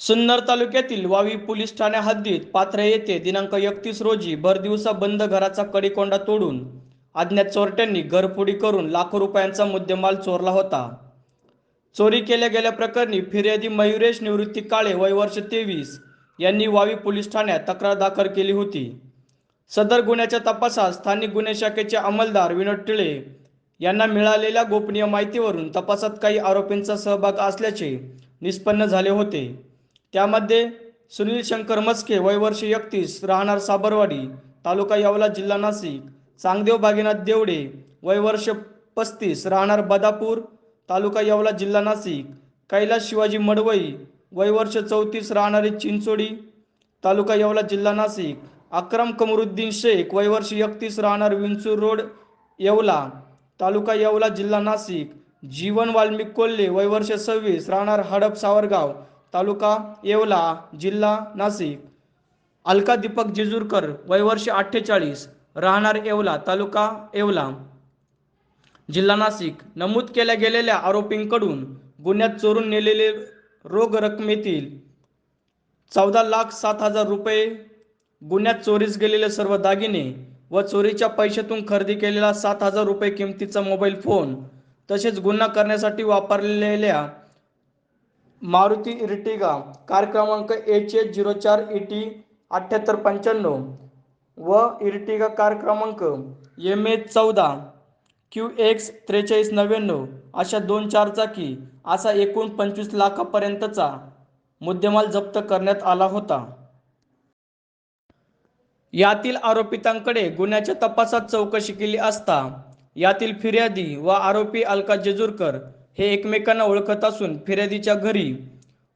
सुन्नर तालुक्यातील वावी पोलीस ठाण्या हद्दीत पाथरे येथे दिनांक एकतीस रोजी भरदिवसा बंद घराचा कडीकोंडा तोडून अज्ञात चोरट्यांनी घरफोडी करून लाखो रुपयांचा मुद्देमाल चोरला होता. चोरी केल्या गेल्या प्रकरणी फिर्यादी मयुरेश निवृत्ती काळे वय वर्ष तेवीस यांनी वावी पोलीस ठाण्यात तक्रार दाखल केली होती. सदर गुन्ह्याच्या तपासात स्थानिक गुन्हे शाखेचे अंमलदार विनोद टिळे यांना मिळालेल्या गोपनीय माहितीवरून तपासात काही आरोपींचा सहभाग असल्याचे निष्पन्न झाले होते. त्यामध्ये सुनील शंकर मस्के वयवर्ष एकतीस राहणार साबरवाडी तालुका येवला जिल्हा नाशिक चांगदेव भागीनाथ देवडे वयवर्ष पस्तीस राहणार बदापूर तालुका येवला जिल्हा नाशिक कैलास शिवाजी मडवई वयवर्ष चौतीस राहणारी चिंचोडी तालुका येवला जिल्हा नाशिक अक्रम कमरुद्दीन शेख वयवर्ष एकतीस राहणार विंचूर रोड येवला तालुका येवला जिल्हा नाशिक जीवन वाल्मिक कोल्हे वयवर्ष सव्वीस राहणार हडप सावरगाव तालुका येवला जिल्हा नाशिक. अलका दीपक जिजूरकर वयवर्ष अठ्ठेचाळीस राहणार येवला तालुका येवला. जिल्हा नाशिक. नमूद केल्या गेलेल्या आरोपींकडून गुन्ह्यात चोरून नेलेले रोग रकमेतील चौदा लाख सात हजार रुपये गुन्ह्यात चोरीस गेलेले सर्व दागिने व चोरीच्या पैशातून खरेदी केलेला सात हजार रुपये किमतीचा मोबाईल फोन तसेच गुन्हा करण्यासाठी वापरलेल्या मारुती इर्टिगा कार क्रमांक एच एच झिरो चार ई टी अठ्ठ्याहत्तर पंच्याण्णव व इर्टिगा कार क्रमांक एम एच चौदा क्यू एक्स त्रेचाळीस नव्याण्णव अशा दोन चारचाकी असा एकूण पंचवीस लाखापर्यंतचा मुद्देमाल जप्त करण्यात आला होता. यातील आरोपितांकडे गुन्ह्याच्या तपासात चौकशी केली असता यातील फिर्यादी व आरोपी अलका जेजूरकर हे एकमेकांना ओळखत असून फिर्यादीच्या घरी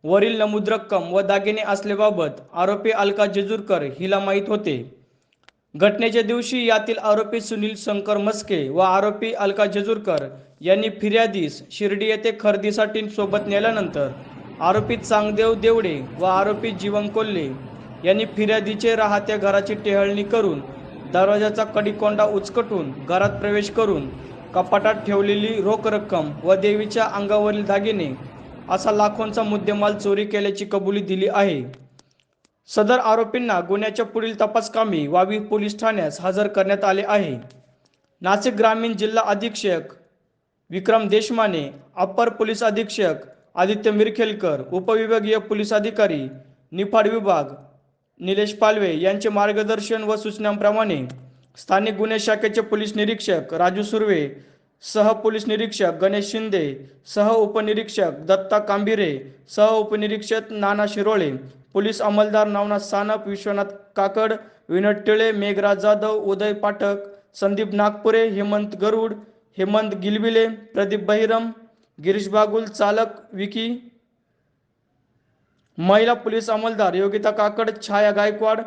वरील नमूद रक्कम व दागिने असल्याबाबत आरोपी अलका जेजूरकर हिला माहीत होते. घटनेच्या दिवशी यातील आरोपी सुनील शंकर मस्के व आरोपी अलका जेजूरकर यांनी फिर्यादीस शिर्डी येथे खरेदीसाठी सोबत नेल्यानंतर आरोपी चांगदेव देवडे व आरोपी जीवन कोल्हे यांनी फिर्यादीचे राहत्या घराची टेहळणी करून दरवाजाचा कडीकोंडा उचकटून घरात प्रवेश करून कपाटात ठेवलेली रोख रक्कम व देवीच्या अंगावरील दागिने असा लाखोंचा मुद्देमाल चोरी केल्याची कबुली दिली आहे. सदर आरोपींना गुन्ह्याच्या पुढील तपासकामी वावी पोलीस ठाण्यास हजर करण्यात आले आहे. नाशिक ग्रामीण जिल्हा अधीक्षक विक्रम देशमाने अप्पर पोलीस अधीक्षक आदित्य मिरखेलकर उपविभागीय पोलीस अधिकारी निफाड विभाग निलेश पालवे यांचे मार्गदर्शन व सूचनांप्रमाणे स्थानिक गुन्हे शाखेचे पोलीस निरीक्षक राजू सुर्वे सह पोलीस निरीक्षक गणेश शिंदे सह उपनिरीक्षक दत्ता कांबिरे सह उपनिरीक्षक नाना शिरोळे पोलीस अंमलदार नवनाथ सानप विश्वनाथ काकड विनोद टिळे मेघराज जाधव उदय पाठक संदीप नागपुरे हेमंत गरुड हेमंत गिलबिले प्रदीप बहिरम गिरीश बागुल चालक विकी महिला पोलीस अंमलदार योगिता काकड छाया गायकवाड